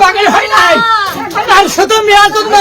পাগল হয় নাই। আর শুধু মেয়াদ জন্য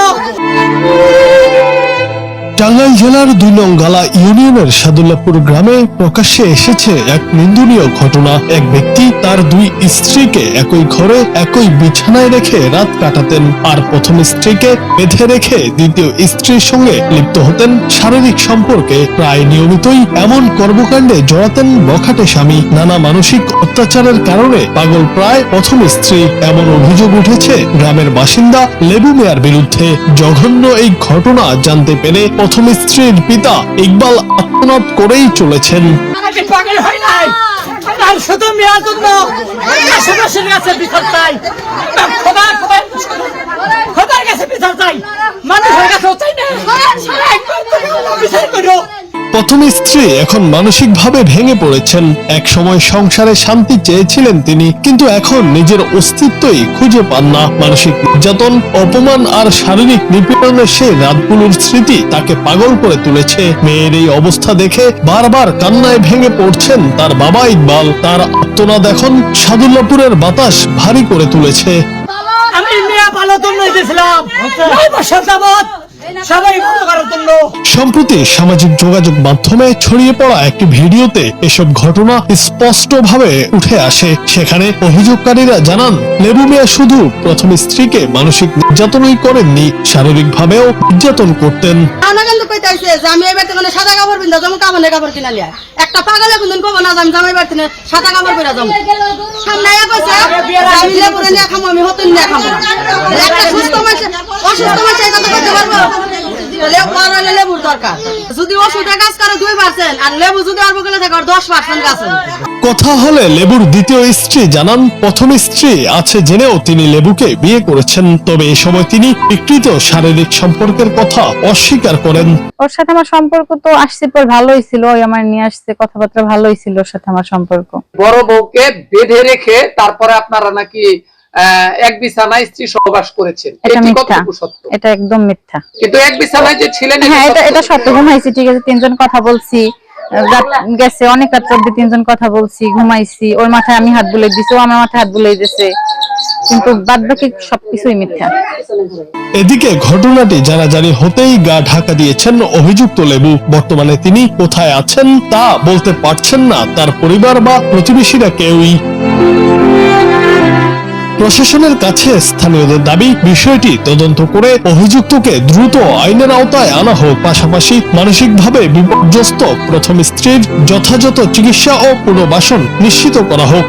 টাঙ্গাইল জেলার দুই নং গালা ইউনিয়নের সাদুল্লাপুর গ্রামে প্রকাশ্যে এসেছে এক নিন্দনীয় ঘটনা। এক ব্যক্তি তার দুই স্ত্রীকে একই ঘরে একই বিছানায় রেখে রাত কাটাতেন। আর প্রথম স্ত্রীকে বেঁধে রেখে দ্বিতীয় স্ত্রীর সঙ্গে লিপ্ত হতেন। শারীরিক সম্পর্কে প্রায় নিয়মিতই এমন কর্মকাণ্ডে জড়াতেন বখাটে স্বামী। নানা মানসিক অত্যাচারের কারণে পাগল প্রায় প্রথম স্ত্রী। এমন অভিযোগ উঠেছে গ্রামের বাসিন্দা লেবু মেয়ার বিরুদ্ধে। জঘন্য এই ঘটনা জানতে পেরে প্রথম স্ত্রীর পিতা ইকবাল আত্মনাদ করেই চলেছেন। নাকি পাগল হয় নাই? আর শুধু মেয়ার জন্য আশেপাশের কাছে বিচার চাই। খোদা খোদা খোদার কাছে বিচার চাই। মানুষের কাছেও চাই না। বিচার করো। প্রথম স্ত্রী এখন মানসিকভাবে ভেঙে পড়েছেন। এক সময় সংসারে শান্তি চেয়েছিলেন তিনি, কিন্তু এখন নিজের অস্তিত্বই খুঁজে পান না। মানসিক নির্যাতন, অপমান আর শারীরিক নিপীড়নের সেই রাতগুলোর স্মৃতি তাকে পাগল করে তুলেছে। মেয়ের এই অবস্থা দেখে বারবার কান্নায় ভেঙে পড়ছেন তার বাবা ইকবাল। তার আত্মনাদ এখন সাদুল্লাপুরের বাতাস ভারী করে তুলেছে। আমি মেয়া ভালো জন্য নয় বছর যাবৎ সম্প্রতি সামাজিক যোগাযোগ মাধ্যমে ছড়িয়ে পড়া একটি ভিডিওতে এসব ঘটনা স্পষ্টভাবে উঠে আসে। সেখানে অভিযোগকারীরা জানান লেবু মিয়া শুধু প্রথম স্ত্রীকে মানসিক নির্যাতনই করেননি শারীরিকভাবেও নির্যাতন করতেন। আমি এবার থেকে সাদা কাপড় পিন্ধা যাব কাপড়ের কাপড় কিনা লিয়া। একটা পাগলে কোনদিন কব না আমি জামাই বাড়তে সাদা কাপড় পরে যাব। সামনে কইছে আমি লেবুরে নিয়ে খামো আমি হতুন নিয়ে খামো। একটা সুস্থ মানুষ অসুস্থ মানুষ এই কথা কইতে পারব? লেবু আর হলে লেবুর দরকার। যদি ওষুধে কাজ করে দুই পার্সেন্ট আর লেবু যদি অল্প করে থাকে দশ পার্সেন্ট গাছ কথা হলে লেবুর দ্বিতীয় স্ত্রী জানান প্রথম স্ত্রী আছে জেনেও তিনি লেবুকে বিয়ে করেছেন তবে এ সময় তিনি বিকৃত শারীরিক সম্পর্কের কথা অস্বীকার করেন। ওর সাথে আমার সম্পর্ক তো আসছে পর ভালোই ছিল ওই আমার নিয়ে আসছে কথাবার্তা ভালোই ছিল ওর সাথে আমার সম্পর্ক। বড় বউকে বেঁধে রেখে তারপরে আপনারা নাকি এক বিছানায় স্ত্রী সহবাস করেছেন। এটা মিথ্যা। এটা একদম মিথ্যা। কিন্তু এক বিছানায় যে ছিলেন এটা হ্যাঁ এটা সত্য। এটা সত্য। ঘুমাইছি ঠিক আছে তিনজন কথা বলছি। গেছে অনেক রাত তিনজন কথা বলছি ঘুমাইছি। ওর মাথায় আমি হাত বুলাই দিছি ও আমার মাথায় হাত বুলাই দিছে। কিন্তু বাদ বাকি সবকিছুই মিথ্যা। এদিকে ঘটনাটি জানাজানি হতেই গা ঢাকা দিয়েছেন অভিযুক্ত লেবু। বর্তমানে তিনি কোথায় আছেন তা বলতে পারছেন না তার পরিবার বা প্রতিবেশীরা কেউই। প্রশাসনের কাছে স্থানীয়দের দাবি, বিষয়টি তদন্ত করে অভিযুক্তকে দ্রুত আইনের আওতায় আনা হোক। পাশাপাশি মানসিকভাবে বিপর্যস্ত প্রথম স্ত্রীর যথাযথ চিকিৎসা ও পুনর্বাসন নিশ্চিত করা হোক।